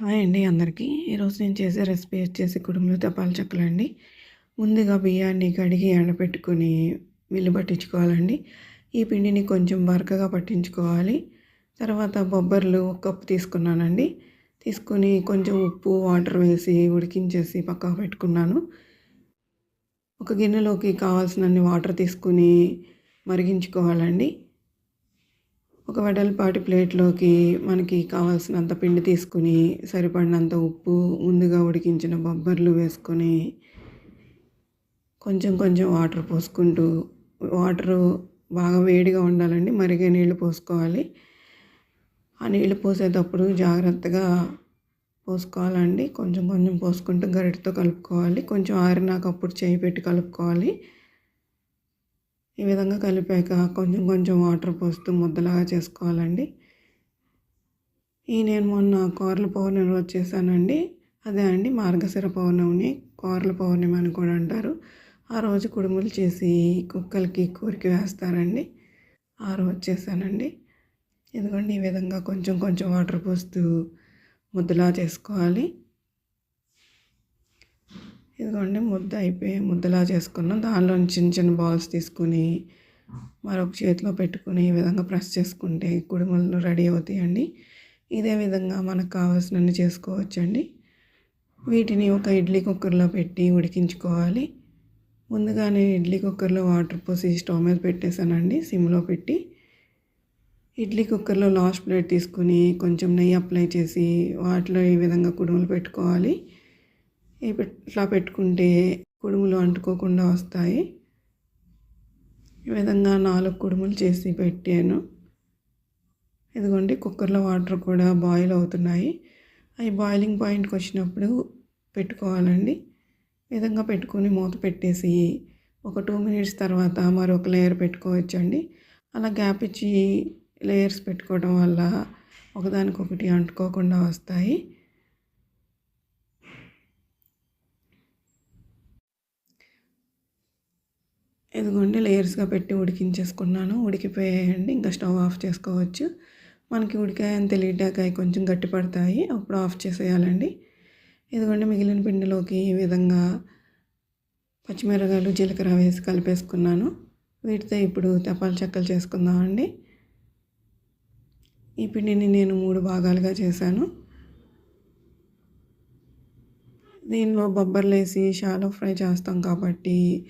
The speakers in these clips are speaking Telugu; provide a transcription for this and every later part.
హాయ్ అండి అందరికీ. ఈరోజు నేను చేసే రెసిపీ వచ్చేసి కుడుములు తపాల చెక్కలు అండి. ముందుగా బియ్యాన్ని కడిగి ఎండబెట్టుకొని మిల్లు పట్టించుకోవాలండి. ఈ పిండిని కొంచెం బరకగా పట్టించుకోవాలి. తర్వాత బొబ్బర్లు ఒక కప్పు తీసుకున్నానండి. తీసుకొని కొంచెం ఉప్పు వాటర్ వేసి ఉడికించేసి పక్కకు పెట్టుకున్నాను. ఒక గిన్నెలోకి కావాల్సినన్ని వాటర్ తీసుకుని మరిగించుకోవాలండి. ఒక వెడల్పాటి ప్లేట్లోకి మనకి కావాల్సినంత పిండి తీసుకుని సరిపడినంత ఉప్పు ముందుగా ఉడికించిన బొబ్బర్లు వేసుకొని కొంచెం కొంచెం వాటర్ పోసుకుంటూ వాటరు బాగా వేడిగా ఉండాలండి మరిగే నీళ్ళు పోసుకోవాలి. ఆ నీళ్ళు పోసేటప్పుడు జాగ్రత్తగా పోసుకోవాలండి. కొంచెం కొంచెం పోసుకుంటూ గరిటతో కలుపుకోవాలి. కొంచెం ఆరినాక అప్పుడు చేయి పెట్టి కలుపుకోవాలి. ఈ విధంగా కలిపాక కొంచెం కొంచెం వాటర్ పోస్తూ ముద్దలాగా చేసుకోవాలండి. ఈ నేను మొన్న కోరల పౌర్ణమి రోజు చేశానండి అదే అండి మార్గశిర పౌర్ణమిని కోరల పౌర్ణమి అని కూడా అంటారు. ఆ రోజు కుడుములు చేసి కుక్కలకి కూరికి వేస్తారండి. ఆ రోజు చేశానండి ఇదిగోండి ఈ విధంగా కొంచెం కొంచెం వాటర్ పోస్తూ ముద్దలా చేసుకోవాలి. ఇదిగోండి ముద్ద అయిపోయి ముద్దలా చేసుకున్నాం. దానిలో చిన్న చిన్న బాల్స్ తీసుకుని మరొక చేతిలో పెట్టుకుని ఈ విధంగా ప్రెస్ చేసుకుంటే కుడుములు రెడీ అవుతాయండి. ఇదే విధంగా మనకు కావాల్సినవి చేసుకోవచ్చండి. వీటిని ఒక ఇడ్లీ కుక్కర్లో పెట్టి ఉడికించుకోవాలి. ముందుగానే ఇడ్లీ కుక్కర్లో వాటర్ పోసి స్టవ్ మీద పెట్టేశానండి సిమ్లో పెట్టి. ఇడ్లీ కుక్కర్లో లాస్ట్ ప్లేట్ తీసుకుని కొంచెం నెయ్యి అప్లై చేసి వాటిలో ఈ విధంగా కుడుములు పెట్టుకోవాలి. ఇట్లా పెట్టుకుంటే కుడుములు అంటుకోకుండా వస్తాయి. ఈ విధంగా నాలుగు కుడుములు చేసి పెట్టాను. ఇదిగోండి కుక్కర్లో వాటర్ కూడా బాయిల్ అవుతున్నాయి. అవి బాయిలింగ్ పాయింట్కి వచ్చినప్పుడు పెట్టుకోవాలండి. విధంగా పెట్టుకుని మూత పెట్టేసి ఒక టూ మినిట్స్ తర్వాత మరొక లేయర్ పెట్టుకోవచ్చండి. అలా గ్యాప్ ఇచ్చి లేయర్స్ పెట్టుకోవడం వల్ల ఒకదానికొకటి అంటుకోకుండా వస్తాయి. ఇదిగోండి లేయర్స్గా పెట్టి ఉడికించేసుకున్నాను. ఉడికిపోయాయండి. ఇంకా స్టవ్ ఆఫ్ చేసుకోవచ్చు. మనకి ఉడికాయని తెలియటాక కొంచెం గట్టి పడతాయి. అప్పుడు ఆఫ్ చేసేయాలండి. ఇదిగోండి మిగిలిన పిండిలోకి ఈ విధంగా పచ్చిమిరకాయలు జీలకర్ర వేసి కలిపేసుకున్నాను. వీటితో ఇప్పుడు తపాలు చెక్కలు చేసుకుందామండి. ఈ పిండిని నేను మూడు భాగాలుగా చేశాను. దీనిలో బొబ్బర్లు వేసి షాలో ఫ్రై చేస్తాం కాబట్టి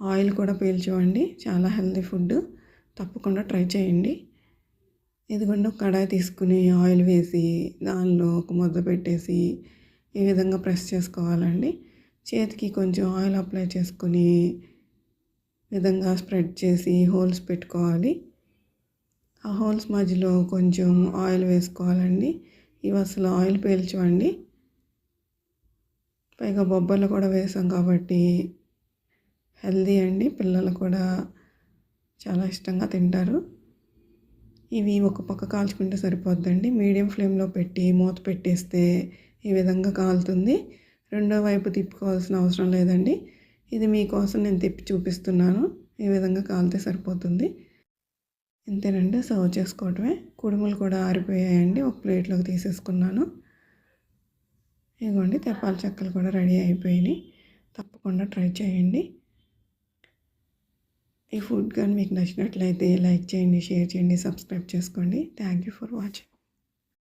ఆయిల్ కూడా పీల్చవండి చాలా హెల్తీ ఫుడ్ తప్పకుండా ట్రై చేయండి. ఇదిగోండి ఒక కడాయి తీసుకుని ఆయిల్ వేసి దానిలో ఒక ముద్ద పెట్టేసి ఈ విధంగా ప్రెస్ చేసుకోవాలండి. చేతికి కొంచెం ఆయిల్ అప్లై చేసుకుని విధంగా స్ప్రెడ్ చేసి హోల్స్ పెట్టుకోవాలి. ఆ హోల్స్ మధ్యలో కొంచెం ఆయిల్ వేసుకోవాలండి. ఇవి అసలు ఆయిల్ పీల్చవండి. పైగా బొబ్బర్లు కూడా వేసాం కాబట్టి హెల్దీ అండి. పిల్లలు కూడా చాలా ఇష్టంగా తింటారు. ఇవి ఒక పక్క కాల్చుకుంటే సరిపోద్దండి. మీడియం ఫ్లేమ్లో పెట్టి మూత పెట్టేస్తే ఈ విధంగా కాలుతుంది. రెండో వైపు తిప్పుకోవాల్సిన అవసరం లేదండి. ఇది మీకోసం నేను తిప్పి చూపిస్తున్నాను. ఈ విధంగా కాలితే సరిపోతుంది. ఇంతేనండి. సర్వ్ చేసుకోవటమే. కుడుములు కూడా ఆరిపోయాయండి. ఒక ప్లేట్లోకి తీసేసుకున్నాను. ఇదిగోండి తెప్పాల చెక్కలు కూడా రెడీ అయిపోయినాయి. తప్పకుండా ట్రై చేయండి. ఈ ఫుడ్ కానీ మీకు నచ్చినట్లయితే లైక్ చేయండి షేర్ చేయండి సబ్స్క్రైబ్ చేసుకోండి. Thank you for watching